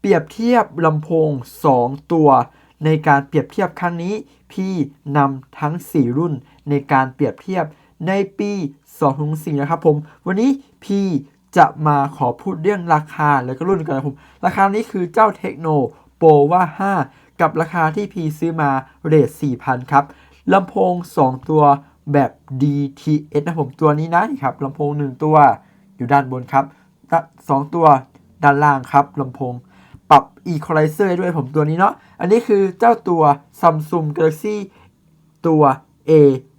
เปรียบเทียบลำโพง 2 ตัว ในการเปรียบเทียบครั้งนี้ พี่นำทั้ง 4 รุ่นในการเปรียบเทียบในปี2004นะครับผม วันนี้พี่จะมาขอพูดเรื่องราคาแล้วก็รุ่นกันนะครับผม ราคานี้คือเจ้าเทคโนโปว่า 5 กับราคาที่พี่ซื้อมาเรท4,000 ครับลำโพง 2 ตัวแบบ DTS นะผมตัวนี้นะครับลำโพง 1 ตัวอยู่ด้านบนครับและสองตัวด้านล่างครับลำโพง ปรับ Equalizer ให้ด้วยผมตัวนี้เนาะ อันนี้คือเจ้าตัว Samsung Galaxy ตัว A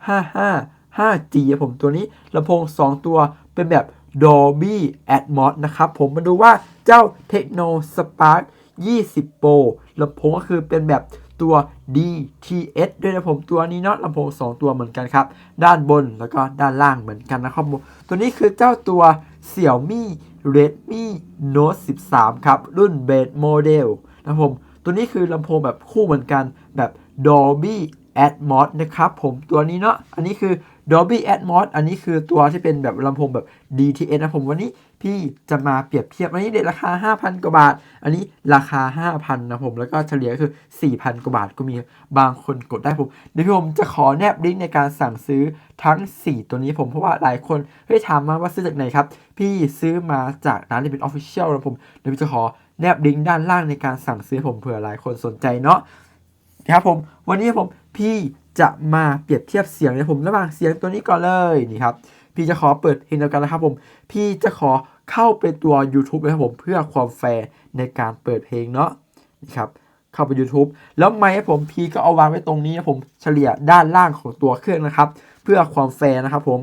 5 5 5G ผมตัวนี้ลำโพง 2 ตัวเป็นแบบ Dolby Atmos นะครับ ผมมาดูว่าเจ้า Techno Spark 20 Pro ลำโพงก็คือเป็นแบบตัว DTS ด้วยนะผมตัวนี้เนาะลำโพง 2 ตัวเหมือนกันครับ ด้านบนแล้วก็ด้านล่างเหมือนกันนะครับผมตัวนี้คือเจ้าตัว Xiaomi Redmi Note 13 ครับ รุ่น Base Model นะครับผม ตัวนี้คือลำโพงแบบคู่เหมือนกันแบบ Dolby Atmos นะครับผมตัวนี้เนาะอันนี้คือ Dolby Atmos อันนี้คือตัวที่เป็นแบบลำโพงแบบ DTS นะผมวันนี้พี่จะมาเปรียบเทียบอันนี้เด็ดราคา 5,000 กว่าบาท อันนี้ราคา 5,000 นะผม แล้วก็เฉลี่ยคือ 4,000 กว่าบาทก็มีบางคนกดได้ผม เดี๋ยวพี่ผมจะขอแนบลิงก์ในการสั่งซื้อทั้ง 4 ตัวนี้ผม เพราะว่าหลายคนเฮ้ยถามมาว่าซื้อจากไหนครับ พี่ซื้อมาจากร้านที่เป็น Official นะผม เดี๋ยวพี่จะขอแนบลิงก์ด้านล่างในการสั่งซื้อผมเผื่อหลายคนสนใจเนาะนะครับผม วันนี้ผม พี่จะมาเปรียบเทียบเสียงในผมระหว่างเสียงตัวนี้ก่อนเลยนี่ครับพี่จะขอเปิดเพลงเดียวกันนะครับผม พี่จะขอเข้าไปตัว YouTube นะครับผมเพื่อความแฟร์ในการเปิดเพลงเนาะนี่ครับเข้าไป YouTube แล้วไมค์ผมพี่ก็เอาวางไว้ตรงนี้นะผมเฉลี่ยด้านล่างของตัวเครื่องนะครับ เพื่อความแฟร์นะครับผม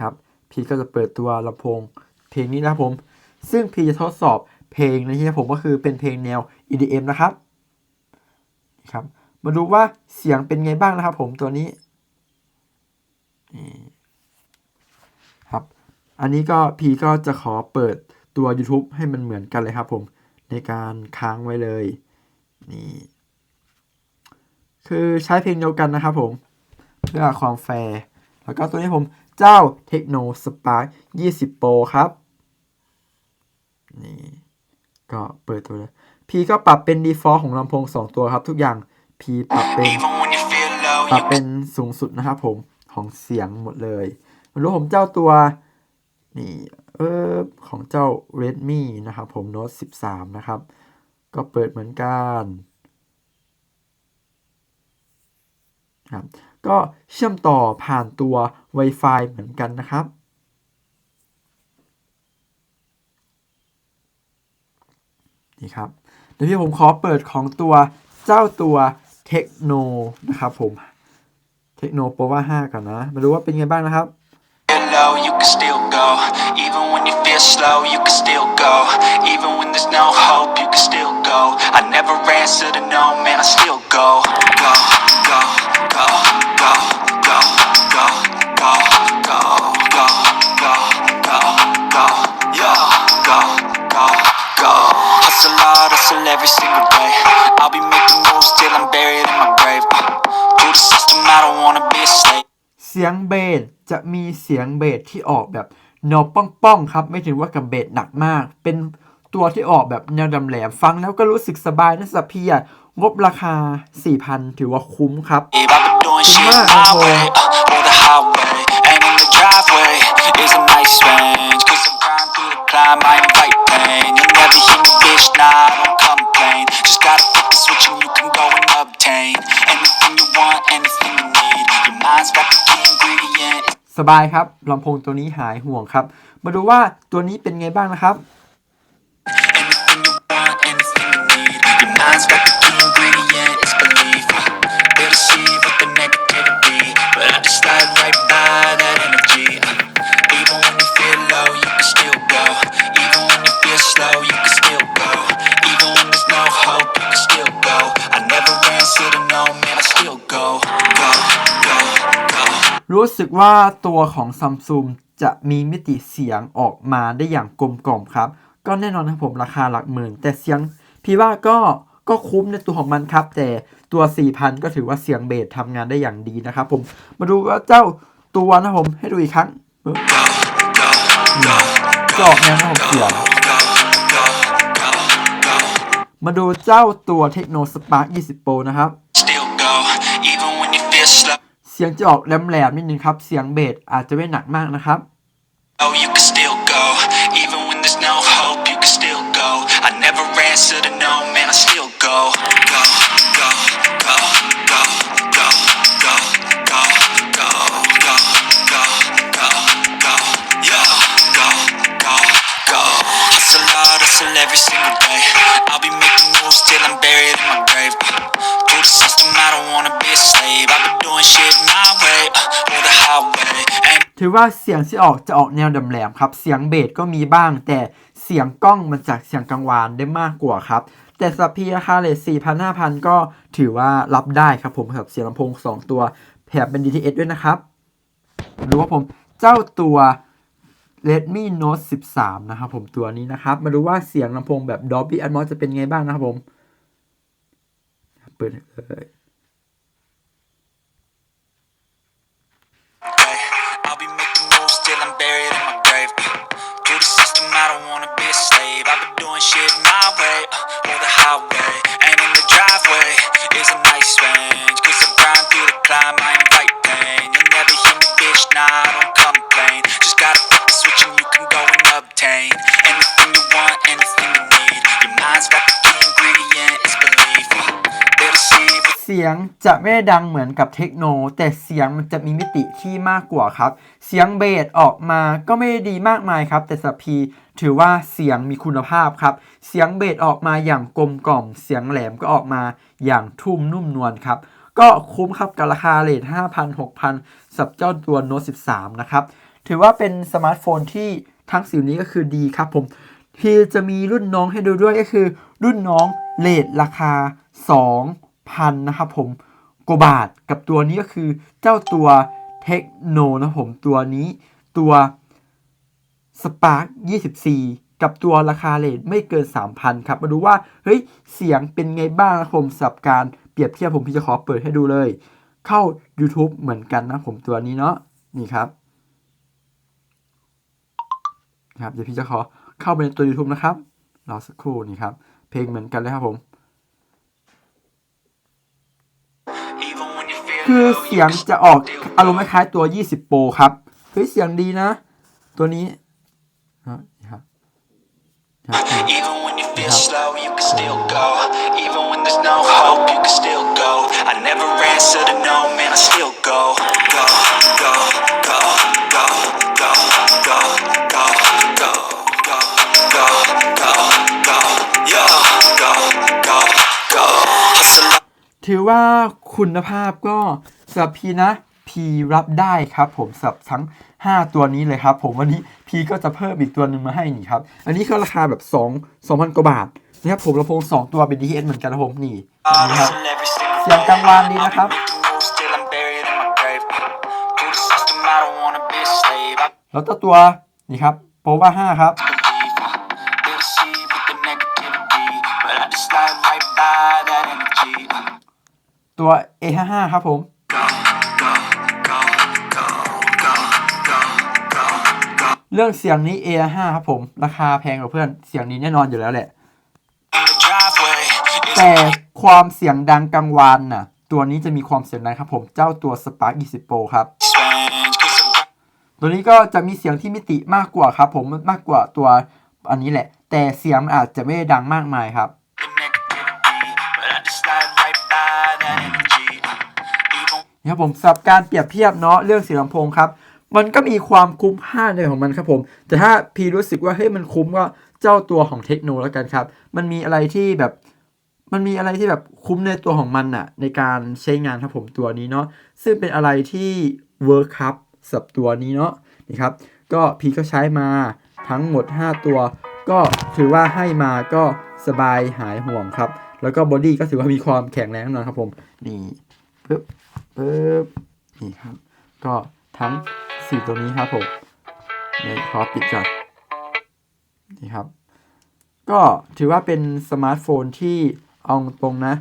ครับพี่ก็จะเปิดตัวลำโพงเพลงนี้นะครับผม ซึ่งพี่จะทดสอบเพลงในที่ผมก็คือเป็นเพลงแนว EDM นะครับครับ มาดูว่าเสียงเป็นไงบ้างนะครับ ผมตัวนี้ครับ อันนี้ก็พีก็จะขอเปิดตัว YouTube ให้มันเหมือนกันเลยครับ ผมในการค้างไว้เลยนี่คือใช้เพลงเดียวกันนะครับผม เพื่อความแฟร์ แล้วก็ตัวนี้ผมเจ้า Techno Spark 20 Pro ครับ นี่ ก็เปิดตัวเลยพีก็ปรับเป็น default ของลำโพง 2 ตัวครับ ทุกอย่าง พีปรับเป็น Even when you feel low, ปรับ you เป็นสูงสุดนะครับผมของเสียงหมดเลยมารู้ผมเจ้าตัวนี่เออของเจ้า Redmi นะครับผม Note 13 นะครับ ก็เปิดเหมือนกันครับก็เชื่อมต่อผ่านตัว Wi-Fi เหมือนกันนะครับนี่ครับเดี๋ยวพี่ผมขอเปิดของตัวเจ้าตัว เทคโนนะครับผม เทคโนโปรว่า 5 กันนะ มาดูว่าเป็นไงบ้างนะครับ low, you can still go. Even when you feel slow, you can still go. Even when there's no hope, you can still go. I never answer to no, man, I still go. Go, go, go, go, go, go, go, go, go, go, go, go, yeah, go, go, go. Hustle hard, hustle every single day. เสียงเบสจะมีเสียงเบสที่ออกแบบแนวป้องๆครับ ไม่ถึงว่ากับเบสหนักมาก เป็นตัวที่ออกแบบแนวดำแหลมฟังแล้วก็รู้สึกสบายนะสำหรับพี่อะงบราคา 4,000 ถือว่าคุ้มครับ I've been doing shit Come on, my boy. way, uh, สบายครับลำโพงตัวนี้หายห่วงครับ มาดูว่าตัวนี้เป็นไงบ้างนะครับ รู้สึกว่าตัวของ Samsung จะมีมิติเสียงออกมาได้อย่างกลมกล่อมครับ ก็แน่นอนครับผมราคาหลักหมื่น แต่เสียงพี่ว่าก็ก็คุ้มในตัวของมันครับ แต่ตัว 4,000 ก็ถือว่าเสียงเบสทำงานได้อย่างดีนะครับผมมาดูว่าเจ้าตัวนะผมให้ดูอีกครั้งจออกแนวนะผมเสียงมาดูเจ้าตัวเทคโนสปาร์ก20 Pro นะครับ สียงจะออกแหลมๆนิดนึงครับ เสียงเบสอาจจะไม่หนักมากนะครับ Oh, you can still go, even when there's no hope. You can still go. I never answer to no, man. I still go, go, go, go, go, go, go, go, go, go, go, go, go, yo, go, go, go. Hustle hard, hustle every ถือว่าเสียงที่ออกจะออกแนวดำแหลมครับ เสียงเบสก็มีบ้าง แต่เสียงกล้องมันจากเสียงกังวานได้มากกว่าครับ แต่สำหรับพีราคาเลท4,000 5,000ก็ถือว่ารับได้ครับผมกับเสียงลำโพง 2 ตัวแถมเป็น DTS ด้วยนะครับดูว่าผมเจ้าตัว Redmi Note 13 นะครับผมตัวนี้นะครับ มาดูว่าเสียงลำโพงแบบ Dolby Atmos จะเป็นไงบ้างนะครับผม เปิดเลย shit my way, or the highway. สียงจะไม่ได้ดังเหมือนกับเทคโน แต่เสียงมันจะมีมิติที่มากกว่าครับ เสียงเบสออกมาก็ไม่ได้ดีมากมายครับ แต่สำหรับพีถือว่าเสียงมีคุณภาพครับ เสียงเบสออกมาอย่างกลมกล่อม เสียงแหลมก็ออกมาอย่างทุ่มนุ่มนวลครับ ก็คุ้มครับกับราคาเลท5,000 6,000สับเจ้าตัว Note 13 นะครับ ถือว่าเป็นสมาร์ทโฟนที่ทั้งสิวนี้ก็คือดีครับผมพี่จะมีรุ่นน้องให้ดูด้วยก็คือ รุ่นน้องเลทราคา 2,000นะครับผมกว่าบาทกับตัวนี้ก็คือเจ้าตัวเทคโนนะผมตัวนี้ตัว Spark 24 กับตัวราคาเลทไม่เกิน 3,000 ครับ มาดูว่า เฮ้ย เสียงเป็นไงบ้างนะผมสำหรับการเปรียบเทียบผมพี่จะขอเปิดให้ดูเลย เข้า YouTube เหมือนกันนะผมตัวนี้เนาะนี่ครับครับเดี๋ยวพี่จะขอเข้าไปในตัว YouTube นะครับรอสักครู่นี่ครับ เพลงเหมือนกันเลยครับผม even when you feel คือเสียงจะออกอารมณ์คล้ายตัว 20 โปรครับเฮ้ยเสียงดีนะ ตัวนี้ฮะครับครับ ถือว่าคุณภาพก็สำหรับพีนะพีรับได้ครับ ผมสำหรับทั้ง 5 ตัวนี้เลยครับ ผมวันนี้พีก็จะเพิ่มอีกตัวหนึ่งมาให้นี่ครับ อันนี้ก็ราคาแบบ 2 2,000กว่าบาทนะครับผมลำโพง2 ตัวเป็น DTS เหมือนกันครับผมนี่นี่ครับเสียงกังวานดีนะครับแล้วตัวตัวนี่ครับโปรว่า5ครับ ตัว A55 ครับผมเรื่องเสียงนี้ A5 ครับผม ราคาแพงกว่าเพื่อน เสียงนี้แน่นอนอยู่แล้วแหละ แต่ความเสียงดังกังวานน่ะ ตัวนี้จะมีความเสียงดังครับผม เจ้าตัว Spark 20 Pro ครับ ตัวนี้ก็จะมีเสียงที่มิติมากกว่าครับผม มากกว่าตัวอันนี้แหละ แต่เสียงอาจจะไม่ได้ดังมากมายครับ นะครับผมสำหรับการเปรียบเทียบเนาะเรื่องเสียงลำโพงครับ มันก็มีความคุ้มค่าในของมันครับผม แต่ถ้าพีรู้สึกว่าเฮ้ยมันคุ้มก็เจ้าตัวของเทคโนแล้วกันครับ มันมีอะไรที่แบบมันมีอะไรที่แบบคุ้มในตัวของมันน่ะในการใช้งานครับผมตัวนี้เนาะซึ่งเป็นอะไรที่เวิร์คครับสับตัวนี้เนาะนี่ครับ ก็พีก็ใช้มาทั้งหมด 5 ตัว ก็ถือว่าให้มาก็สบายหายห่วงครับ แล้วก็บอดี้ก็ถือว่ามีความแข็งแรงแน่นอนครับผม นี่ปึ๊บ ปึ๊บนี่ครับ ก็ทั้ง 4 ตัวนี้ครับผมเดี๋ยวขอปิดก่อนนี่ครับ ก็ถือว่าเป็นสมาร์ทโฟนที่เอาตรงนะ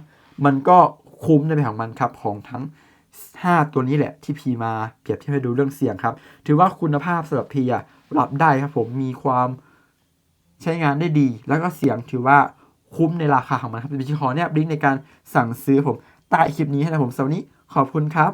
มันก็คุ้มในแบบของมันครับของทั้ง 5 ตัวนี้แหละที่พีมาเปรียบเทียบให้ดูเรื่องเสียงครับ ถือว่าคุณภาพสำหรับพีอะรับได้ครับผมมีความใช้งานได้ดี แล้วก็เสียงถือว่าคุ้มในราคาของมันครับพี่ขอเนี่ยลิงก์ในการสั่งซื้อผมใต้คลิปนี้ให้นะผมสำหรับวันนี้ ขอบคุณครับ